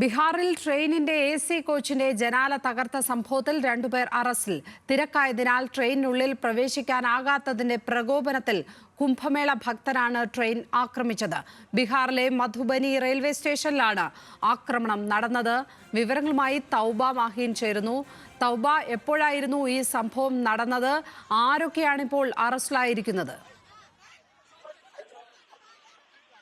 ബീഹാറിൽ ട്രെയിനിന്റെ A C കോച്ചിന്റെ ജനാല തകർത്ത സംഭവത്തിൽ രണ്ടുപേർ അറസ്റ്റിൽ. തിരക്കായതിനാൽ ട്രെയിനിനുള്ളിൽ പ്രവേശിക്കാനാകാത്തതിന്റെ പ്രകോപനത്തിൽ കുംഭമേള ഭക്തരാണ് ട്രെയിൻ ആക്രമിച്ചത്. ബീഹാറിലെ മധുബനി റെയിൽവേ സ്റ്റേഷനിലാണ് ആക്രമണം നടന്നത്. വിവരങ്ങളുമായി തൗബ മാഹീൻ ചേരുന്നു. തൗബ എപ്പോഴായിരുന്നു ഈ സംഭവം നടന്നത്? ആരൊക്കെയാണിപ്പോൾ അറസ്റ്റിലായിരിക്കുന്നത്?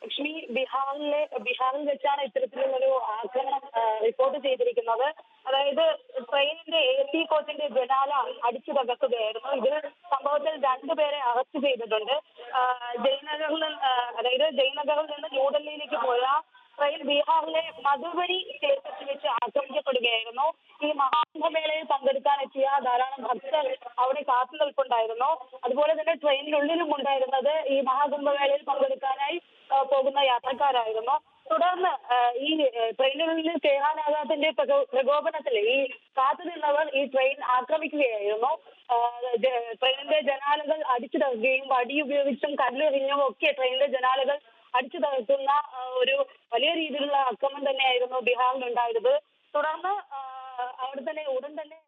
ലക്ഷ്മി ബീഹാറിലെ ബീഹാറിൽ വെച്ചാണ് ഇത്തരത്തിലുള്ളൊരു ആക്രമണം റിപ്പോർട്ട് ചെയ്തിരിക്കുന്നത്. അതായത് ട്രെയിനിന്റെ എ സി കോച്ചിന്റെ ജനാല അടിച്ചു തകർക്കുകയായിരുന്നു. ഇതിൽ സംഭവത്തിൽ രണ്ടുപേരെ അറസ്റ്റ് ചെയ്തിട്ടുണ്ട്. ജയനഗറിൽ അതായത് ജയ്നഗറിൽ നിന്ന് ന്യൂഡൽഹിയിലേക്ക് പോയ ട്രെയിൻ ബീഹാറിലെ മധുബനി സ്റ്റേഷനിൽ വെച്ച് ആക്രമിക്കപ്പെടുകയായിരുന്നു. ഈ മഹാകുംഭമേളയിൽ പങ്കെടുക്കാൻ എത്തിയ ധാരാളം ഭക്തർ അവിടെ കാത്തു നിൽപ്പുണ്ടായിരുന്നു. അതുപോലെ തന്നെ ട്രെയിനിനുള്ളിലും ഉണ്ടായിരുന്നത് ഈ മഹാകുംഭമേളയിൽ പങ്കെടുക്കാനായി പോകുന്ന യാത്രക്കാരായിരുന്നു. തുടർന്ന് ഈ ട്രെയിനുകളിൽ കയറാനാകാത്തതിന്റെ പ്രകോപനത്തിൽ ഈ കാത്തു നിന്നവർ ഈ ട്രെയിൻ ആക്രമിക്കുകയായിരുന്നു. ട്രെയിനിന്റെ ജനാലകൾ അടിച്ചു തകർക്കുകയും വടി ഉപയോഗിച്ചും കല്ലെറിഞ്ഞും ഒക്കെ ട്രെയിനിന്റെ ജനാലകൾ അടിച്ചു തകർക്കുന്ന ഒരു വലിയ രീതിയിലുള്ള ആക്രമണം തന്നെയായിരുന്നു ബീഹാറിൽ ഉണ്ടായത്. തുടർന്ന് അവിടെ തന്നെ ഉടൻ തന്നെ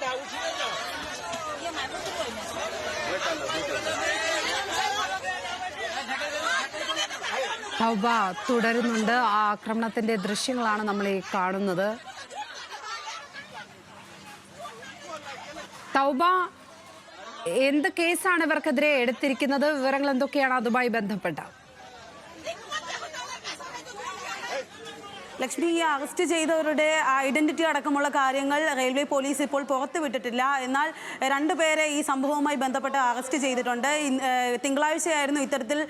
Dada, what's your name? തൗബ തുടരുന്നുണ്ട്. ആ ആക്രമണത്തിന്റെ ദൃശ്യങ്ങളാണ് നമ്മൾ ഈ കാണുന്നത്. തൗബ എന്ത് കേസാണ് ഇവർക്കെതിരെ എടുത്തിരിക്കുന്നത്? വിവരങ്ങൾ എന്തൊക്കെയാണ് അതുമായി ബന്ധപ്പെട്ട? ലക്ഷ്മി ഈ അറസ്റ്റ് ചെയ്തവരുടെ ഐഡന്റിറ്റി അടക്കമുള്ള കാര്യങ്ങൾ റെയിൽവേ പോലീസ് ഇപ്പോൾ പുറത്തുവിട്ടിട്ടില്ല എന്നാൽ രണ്ടുപേരെ ഈ സംഭവവുമായി ബന്ധപ്പെട്ട് അറസ്റ്റ് ചെയ്തിട്ടുണ്ട്. തിങ്കളാഴ്ചയായിരുന്നു ഇത്തരത്തിൽ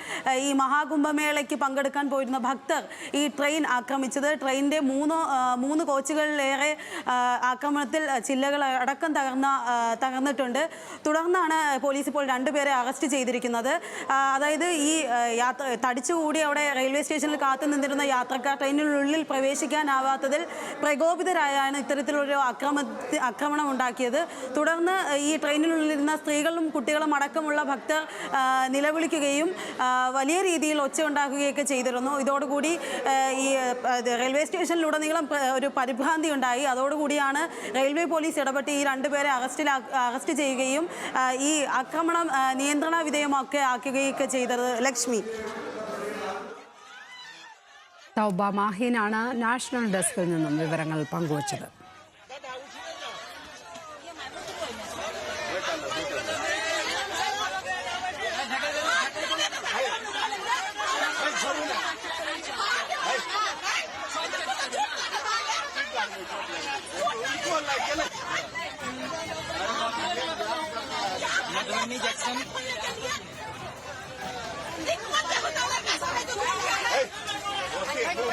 ഈ മഹാകുംഭമേളയ്ക്ക് പങ്കെടുക്കാൻ പോയിരുന്ന ഭക്തർ ഈ ട്രെയിൻ ആക്രമിച്ചത്. ട്രെയിനിന്റെ മൂന്ന് മൂന്ന് കോച്ചുകളിലേറെ ആക്രമണത്തിൽ ചില്ലകൾ അടക്കം തകർന്ന തകർന്നിട്ടുണ്ട്. തുടർന്നാണ് പോലീസ് ഇപ്പോൾ രണ്ടുപേരെ അറസ്റ്റ് ചെയ്തിരിക്കുന്നത്. അതായത് ഈ യാത്ര തടിച്ചുകൂടി അവിടെ റെയിൽവേ സ്റ്റേഷനിൽ കാത്തു നിന്നിരുന്ന യാത്രക്കാർ ട്രെയിനിനുള്ളിൽ പ്രവേശിക്കാനാവാത്തതിൽ പ്രകോപിതരായാണ് ഇത്തരത്തിലൊരു അക്രമ ആക്രമണം ഉണ്ടാക്കിയത് തുടർന്ന് ഈ ട്രെയിനിലുള്ളിരുന്ന സ്ത്രീകളും കുട്ടികളും അടക്കമുള്ള ഭക്തർ നിലവിളിക്കുകയും വലിയ രീതിയിൽ ഒച്ച ഉണ്ടാക്കുകയൊക്കെ ചെയ്തിരുന്നു. ഇതോടുകൂടി ഈ റെയിൽവേ സ്റ്റേഷനിലുടനീളം ഒരു പരിഭ്രാന്തി ഉണ്ടായി. അതോടുകൂടിയാണ് റെയിൽവേ പോലീസ് ഇടപെട്ട് ഈ രണ്ടുപേരെ അറസ്റ്റിൽ അറസ്റ്റ് ചെയ്യുകയും ഈ ആക്രമണം നിയന്ത്രണ വിധേയമൊക്കെ ആക്കുകയൊക്കെ ചെയ്തത് ലക്ഷ്മി. തൗബ മാഹീനാണ് നാഷണൽ ഡെസ്കിൽ നിന്നും വിവരങ്ങൾ പങ്കുവച്ചത്.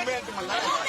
Come back to my life.